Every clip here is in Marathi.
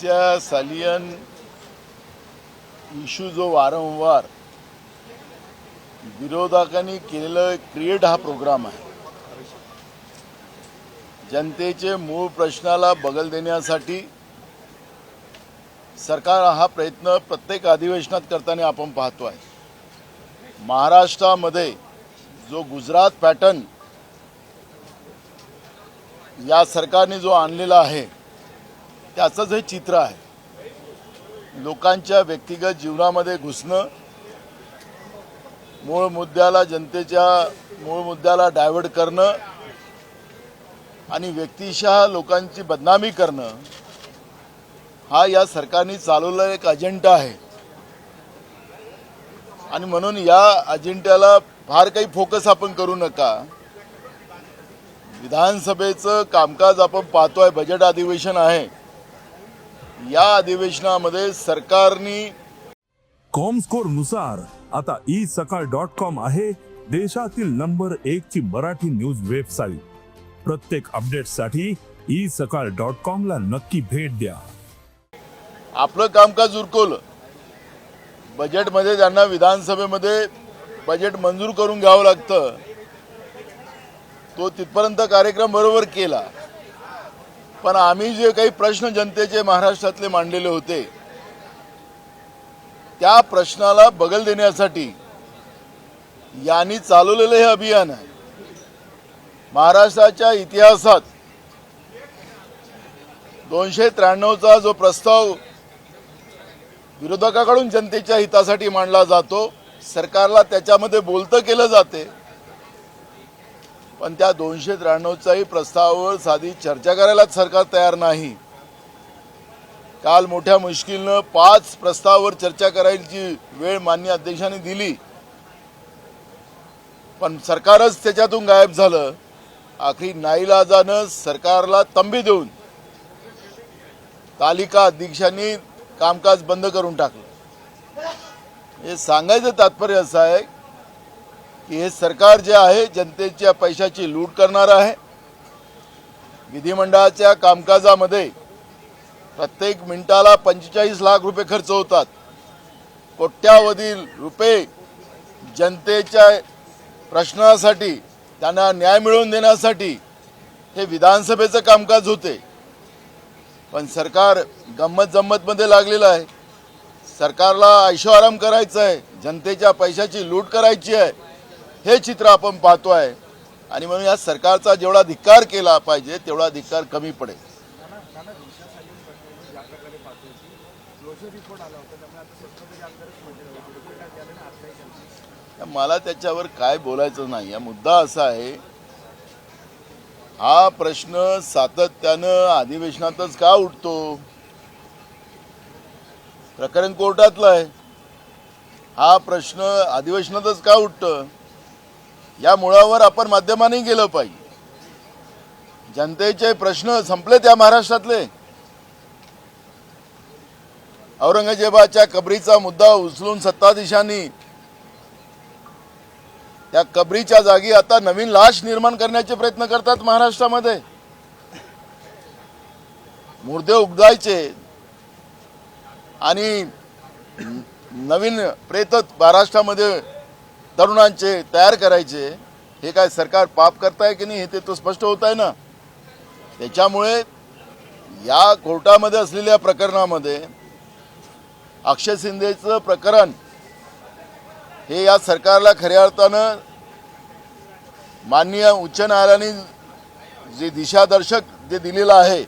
समस्या सालियन इश्यू जो वारंवार विरोधकांनी केलेलं क्रिएट हा प्रोग्राम आहे. जनतेचे मूळ प्रश्नाला बगल देण्यासाठी सरकार हा प्रयत्न प्रत्येक अधिवेशनात करताना आपण पाहतो आहे. महाराष्ट्रामध्ये जो गुजरात पॅटर्न या सरकारने जो आणलेला आहे त्याचंच हे चित्र आहे लोकांच्या व्यक्तिगत जीवनामध्ये घुसणं मूळ मुद्द्याला जनतेच्या मूळ मुद्द्याला डायव्हर्ट करणं आणि व्यक्तिशः लोकांची बदनामी करणं हा या सरकारने चालवलेला एक अजेंडा आहे. आणि म्हणून या अजेंड्याला फार काही फोकस आपण करू नका. विधानसभेचं कामकाज आपण पाहतोय बजेट अधिवेशन आहे. या अधिवेशनामध्ये सरकारनी कॉमस्कोरनुसार आता ई सकाळ डॉट कॉम आहे देशातील नंबर एक ची मराठी न्यूज वेबसाईट. प्रत्येक अपडेटसाठी ई सकाळ डॉट कॉम ला नक्की भेट द्या. आपलं कामकाज उरकवलं. बजेटमध्ये त्यांना विधानसभेमध्ये बजेट मंजूर करून घ्यावं लागतं. तो तिथपर्यंत कार्यक्रम बरोबर केला. पण आम्ही जे काही प्रश्न जनतेचे महाराष्ट्रातले मांडलेले होते त्या प्रश्नाला बगल देण्यासाठी यांनी चालवलेलं हे अभियान आहे. महाराष्ट्राच्या इतिहासात दोनशे त्र्याण्णवचा जो प्रस्ताव विरोधकाकडून जनतेच्या हितासाठी मांडला जातो सरकारला त्याच्यामध्ये बोलतं केलं जाते पण त्या दोनशे त्र्याण्णवचाही प्रस्तावावर साधी चर्चा करायलाच सरकार तयार नाही. काल मोठ्या मुश्किलनं पाच प्रस्तावावर चर्चा करायची वेळ मान्य अध्यक्षांनी दिली. पण सरकारच त्याच्यातून गायब झालं. आखरी नाईलाजानं सरकारला तंबी देऊन तालिका अध्यक्षांनी कामकाज बंद करून टाकलं. हे सांगायचं तात्पर्य असं आहे की हे सरकार जे आहे जनतेच्या पैशाची लूट करणार आहे. विधिमंडळाच्या कामकाजामध्ये प्रत्येक मिनिटाला पंचेचाळीस लाख रुपये खर्च होतात. कोट्यावधी रुपये जनतेच्या प्रश्नासाठी त्यांना न्याय मिळवून देण्यासाठी हे विधानसभेचं कामकाज होते. पण सरकार गंमत जम्मतमध्ये लागलेलं आहे. सरकारला ऐशोआराम करायचं आहे. जनतेच्या पैशाची लूट करायची आहे. हे चित्र आपण पाहतो आहे आणि म्हणून या सरकारचा जेवढा धिक्कार केला पाहिजे तेवढा धिक्कार कमी पडेल. मला त्याच्यावर काय बोलायचं नाही. हा मुद्दा असा आहे हा प्रश्न सातत्यानं अधिवेशनातच का उठतो? प्रकरण कोर्टातलं आहे. हा प्रश्न अधिवेशनातच का उठतं? या मुळावर आपण माध्यमांनी गेलं पाहिजे. जनतेचे प्रश्न संपले त्या महाराष्ट्रातले. औरंगजेबाच्या कबरीचा मुद्दा उचलून सत्ताधीशांनी त्या कबरीच्या जागी आता नवीन लाश निर्माण करण्याचे प्रयत्न करतात महाराष्ट्रामध्ये. मुर्दे उगदायचे आणि नवीन प्रेत महाराष्ट्रामध्ये तरुणांचे तयार करायचे हे काय सरकार पाप करताय की नाही हे ते तो स्पष्ट होत आहे ना? त्याच्यामुळे या कोर्टामध्ये असलेल्या प्रकरणामध्ये अक्षय शिंदेचं प्रकरण हे या सरकारला खऱ्या अर्थानं माननीय उच्च न्यायालयाने जे दिशादर्शक जे दिलेलं आहे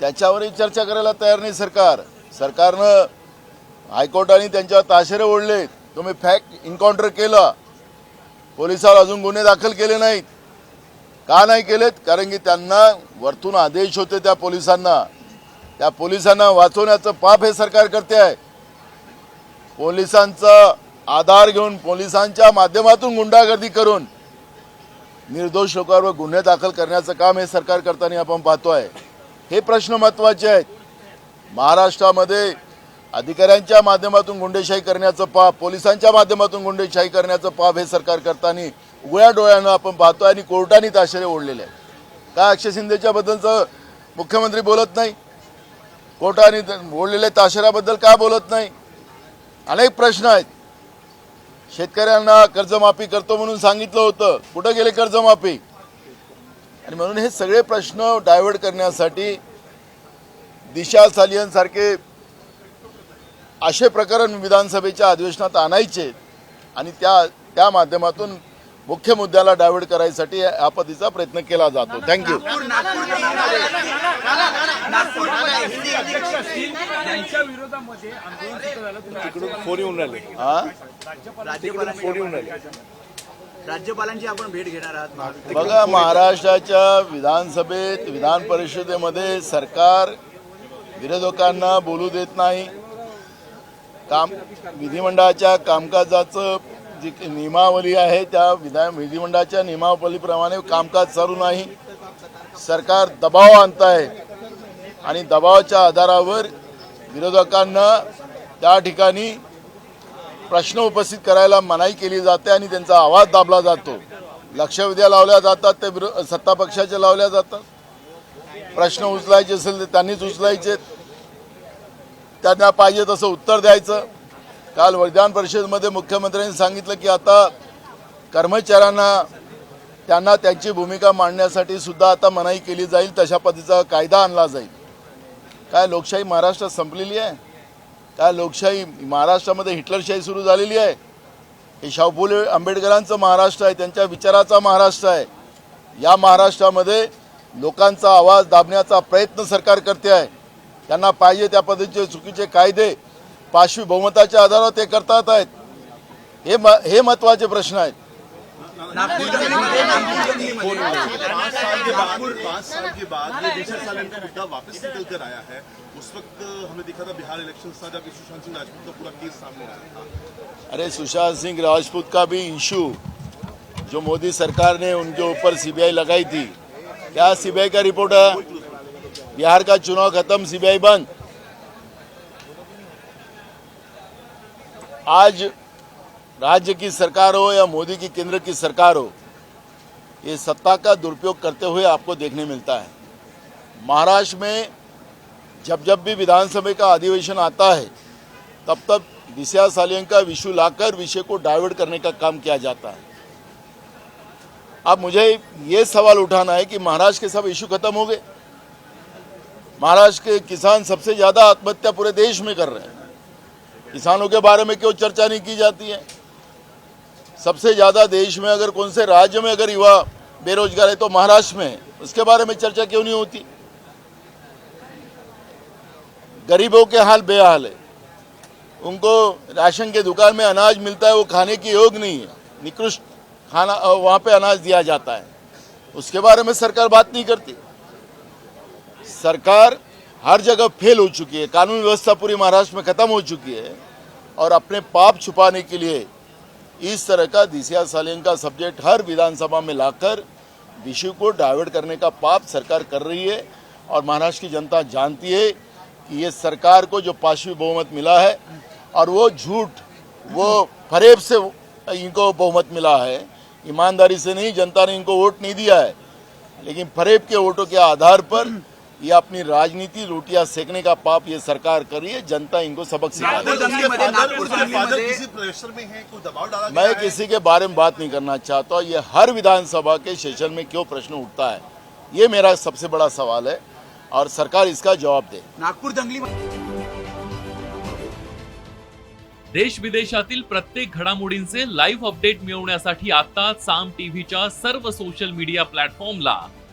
त्याच्यावरही चर्चा करायला तयार नाही सरकार. सरकारनं हायकोर्टाने त्यांच्यावर ताशेरे ओढले तुम्ही फॅक्ट इन्काउंटर केलं पोलिसावर अजून गुन्हे दाखल केले नाहीत. का नाही केलेत? कारण की त्यांना वरतून आदेश होते त्या पोलिसांना. त्या पोलिसांना वाचवण्याचं पाप हे सरकार करते आहे. पोलिसांचा आधार घेऊन पोलिसांच्या माध्यमातून गुंडागर्दी करून निर्दोष लोकांवर गुन्हे दाखल करण्याचं काम हे सरकार करताना आपण पाहतो आहे हे प्रश्न महत्त्वाचे आहेत. महाराष्ट्रामध्ये अधिकाऱ्यांच्या माध्यमातून गुंडेशाही करण्याचं पाप पोलिसांच्या माध्यमातून गुंडेशाही करण्याचं पाप हे सरकार करताना उघड्या डोळ्यानं आपण पाहतोय आणि कोर्टाने ताशेरे ओढलेले आहेत काय अक्षय शिंदेच्या बद्दलचं मुख्यमंत्री बोलत नाही? कोर्टाने ओढलेल्या बोललेल्या ताशेराबद्दल का बोलत नाही? अनेक प्रश्न आहेत. शेतकऱ्यांना कर्जमाफी करतो म्हणून सांगितलं होतं. कुठं गेले कर्जमाफी? आणि म्हणून हे सगळे प्रश्न डायव्हर्ट करण्यासाठी दिशा सालियन सारखे असे प्रकरण विधानसभेच्या अधिवेशनात आणायचे आणि त्या त्या माध्यमातून मुख्य मुद्द्याला डायव्हर्ट करायसाठी या पद्धतीचा प्रयत्न केला जातो. थँक्यू राज्यपालांची आपण भेट घेणार आहात. बघा महाराष्ट्राच्या विधानसभेत विधान परिषदेमध्ये सरकार विरोधकांना बोलू देत नाही. काम विधिमंडळाच्या कामकाजाचं जी नियमावली आहे त्या विधा विधिमंडळाच्या नियमावलीप्रमाणे कामकाज चालू नाही. सरकार दबाव आणत आहे आणि दबावाच्या आधारावर विरोधकांना त्या ठिकाणी प्रश्न उपस्थित करायला मनाई केली जाते आणि त्यांचा आवाज दाबला जातो. लक्षवेध्या लावल्या जातात ते विरो सत्ता पक्षाच्या लावल्या जातात. प्रश्न उचलायचे असेल तर त्यांनीच उचलायचे त्यांना पाहिजे तसं उत्तर द्यायचं. काल विधान परिषदेमध्ये मुख्यमंत्र्यांनी सांगितलं की आता कर्मचाऱ्यांना त्यांना त्यांची भूमिका मांडण्यासाठी सुद्धा आता मनाई केली जाईल तशा पद्धतीचा कायदा आणला जाईल. काय लोकशाही महाराष्ट्रात संपलेली आहे? काय लोकशाही महाराष्ट्रामध्ये हिटलरशाही सुरू झालेली आहे? हे शाहफुले आंबेडकरांचं महाराष्ट्र आहे त्यांच्या विचाराचा महाराष्ट्र आहे. या महाराष्ट्रामध्ये लोकांचा आवाज दाबण्याचा प्रयत्न सरकार करते आहे. त्यांना पाहिजे त्या पद्धतीचे चुकीचे कायदे पाशवी बहुमताच्या आधारावर ते करतात आहेत. हे म हे महत्त्वाचे प्रश्न आहेत. पाँच साल के बाद पाँच साल के बाद ये दिशा सालन का मुद्दा वापस निकल कर आया है. उस वक्त हमें दिखा था बिहार इलेक्शन था जब सुशांत सिंह राजपूत का पूरा केस सामने आया था। अरे सुशांत सिंह राजपूत का भी इशू जो मोदी सरकार ने उनके ऊपर सीबीआई लगाई थी। क्या सीबीआई का रिपोर्ट है? बिहार का चुनाव खत्म सीबीआई बंद। आज राज्य की सरकार हो या मोदी की केंद्र की सरकार हो, ये सत्ता का दुरुपयोग करते हुए आपको देखने मिलता है। महाराष्ट्र में जब जब भी विधानसभा का अधिवेशन आता है, तब तब दिशा सालियन का विषय लाकर विषय को डाइवर्ट करने का काम किया जाता है। अब मुझे ये सवाल उठाना है कि महाराष्ट्र के सब इशू खत्म हो गए। महाराष्ट्र के किसान सबसे ज़्यादा आत्महत्या पूरे देश में कर रहे हैं। किसानों के बारे में क्यों चर्चा नहीं की जाती है? सबसे ज़्यादा देश में अगर कौन से राज्य में अगर युवा बेरोजगार है तो महाराष्ट्र में, उसके बारे में चर्चा क्यों नहीं होती? गरीबों के हाल बेहाल है। उनको राशन के दुकान में अनाज मिलता है, वो खाने के योग नहीं है। निकृष्ट खाना, वहाँ पे अनाज दिया जाता है। उसके बारे में सरकार बात नहीं करती। सरकार हर जगह फेल हो चुकी है, कानून व्यवस्था पूरी महाराष्ट्र में खत्म हो चुकी है और अपने पाप छुपाने के लिए इस तरह का दिसिया सालियन का सब्जेक्ट हर विधानसभा में लाकर विषय को डाइवर्ट करने का पाप सरकार कर रही है और महाराष्ट्र की जनता जानती है कि ये सरकार को जो पाशवी बहुमत मिला है और वो झूठ, वो फरेब से इनको बहुमत मिला है, ईमानदारी से नहीं, जनता ने इनको वोट नहीं दिया है, लेकिन फरेब के वोटों के आधार पर ये अपनी राजनीति रोटियां सेकने का पाप ये सरकार कर रही है जनता इनको सबक सिखा है। में कोई दबाव डाला गया मैं? किसी के बारे में बात नहीं करना चाहता ये हर विधानसभा के सेशन में क्यों प्रश्न उठता है? ये मेरा सबसे बड़ा सवाल है और सरकार इसका जवाब दे। नागपूर दंगली देश विदेशातील प्रत्येक घडामोडींचे लाईव्ह अपडेट मिळवण्यासाठी आता साम टीव्हीच्या सर्व सोशल मीडिया प्लॅटफॉर्मला